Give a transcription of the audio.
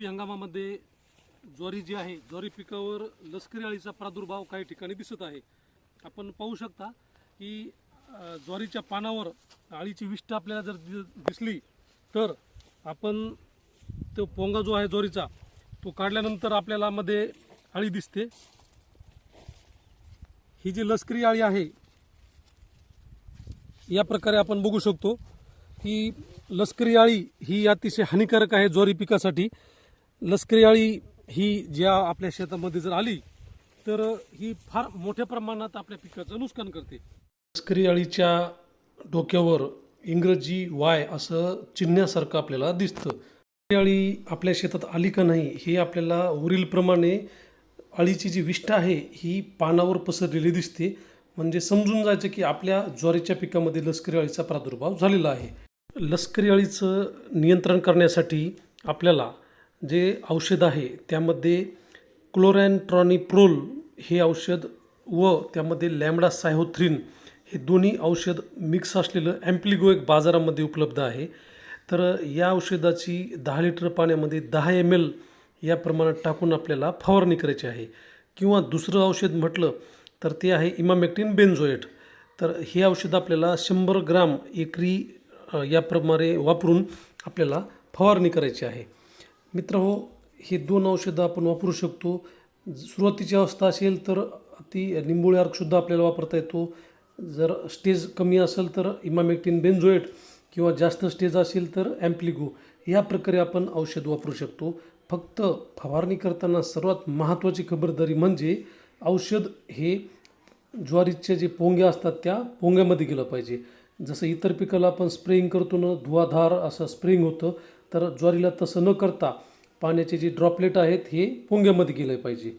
रब्बी हंगामामध्ये ज्वारी जी आहे ज्वारी पिकावर लष्करी अळीचा प्रादुर्भाव काही ठिकाणी दिसत आहे. आपण पाहू शकता की ज्वारीच्या पानावर अळीची विष्ट आपल्याला जर दि- दिसली तर आपण तो पोंगा जो आहे ज्वारीचा तो काढल्यानंतर आपल्याला मध्ये अळी दिसते. ही जी लष्करी अळी आहे या प्रकारे आपण बघू शकतो की लष्करी अळी ही अतिशय हानिकारक आहे ज्वारी पिकासाठी. लष्करी अळी ही ज्या आपल्या शेतामध्ये जर आली तर ही फार मोठ्या प्रमाणात आपल्या पिकाचं नुकसान करते. लष्करी अळीच्या डोक्यावर इंग्रजी वाय असं चिन्हासारखं आपल्याला दिसतं. लष्करी अळी आपल्या शेतात आली का नाही हे आपल्याला वरीलप्रमाणे अळीची जी विष्ठा आहे ही पानावर पसरलेली दिसते. म्हणजे समजून जायचं की आपल्या ज्वारीच्या पिकामध्ये लष्करी अळीचा प्रादुर्भाव झालेला आहे. लष्करी अळीचं नियंत्रण करण्यासाठी आपल्याला जे औषध आहे त्यामध्ये क्लोरॅन्ट्रॉनिप्रोल हे औषध व त्यामध्ये लॅमडा सायहोथ्रिन हे दोन्ही औषध मिक्स असलेलं ॲम्प्लिगो एक बाजारामध्ये उपलब्ध आहे. तर या औषधाची दहा लिटर पाण्यामध्ये दहा एम एल या प्रमाणात टाकून आपल्याला फवारणी करायची आहे. किंवा दुसरं औषध म्हटलं तर ते आहे इमामेक्टिन बेन्झोएट तर हे औषध आपल्याला शंभर ग्राम एकरी याप्रमाणे वापरून आपल्याला फवारणी करायची आहे. मित्र हो हे दोन औषधं आपण वापरू शकतो. सुरुवातीची अवस्था असेल तर ती निंबोळी अर्कसुद्धा आपल्याला वापरता येतो. जर स्टेज कमी असेल तर इमामेक्टिन बेन्झोएट किंवा जास्त स्टेज असेल तर ॲम्प्लिगो या प्रकारे आपण औषध वापरू शकतो. फक्त फवारणी करताना सर्वात महत्त्वाची खबरदारी म्हणजे औषध हे ज्वारीचे जे पोंगे असतात त्या पोंग्यामध्ये गेलं पाहिजे. जसं इतर पिकाला आपण स्प्रेइंग करतो ना धुवाधार असं स्प्रेइंग होतं तर ज्वारीला तसं न करता पाण्याचे जे ड्रॉपलेट आहेत हे पोंग्यामध्ये गेले पाहिजे.